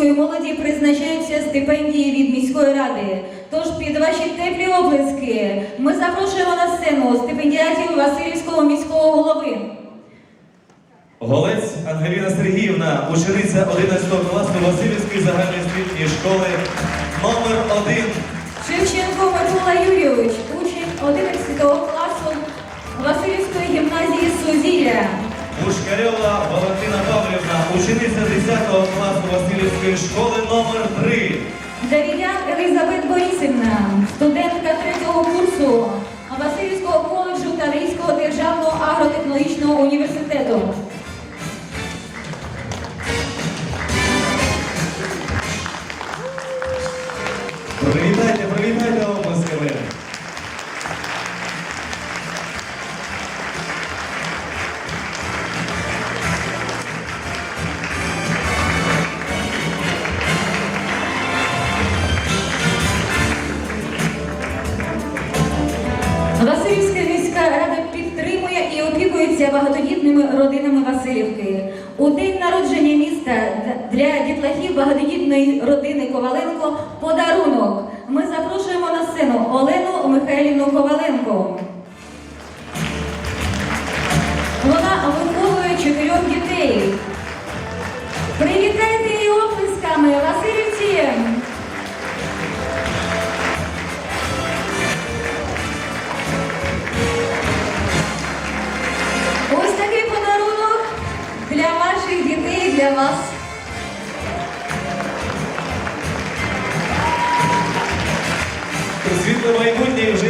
Васильівської молоді призначаються стипендії від міської ради. Тож під ваші теплі облиски ми запрошуємо на сцену стипендіатів Васильівського міського голови. Голець Ангеліна Сергіївна, учениця 11 класу Васильівської загальноосвітньої школи номер 1 Шевченко Микола Юрійович, учень 11 класу Васильівської гімназії Сузір'я. Мушкарьова Валентина учениця 10 класу Васильівської школи номер 3 Давідян Елизабет Борисівна, студентка третього курсу Васильівського коледжу Таврійського державного агротехнологічного університету. Привітайте, Васильівська міська рада підтримує і опікується багатодітними родинами Васильівки. У день народження міста для дітлахів багатодітної родини Коваленко подарунок. Ми запрошуємо на сцену Олену Михайлівну Коваленко. Вона виховує чотирьох дітей. Привітайте її оплесками, Васильівці! Дітей, для вас. Світле майбутнє вже і на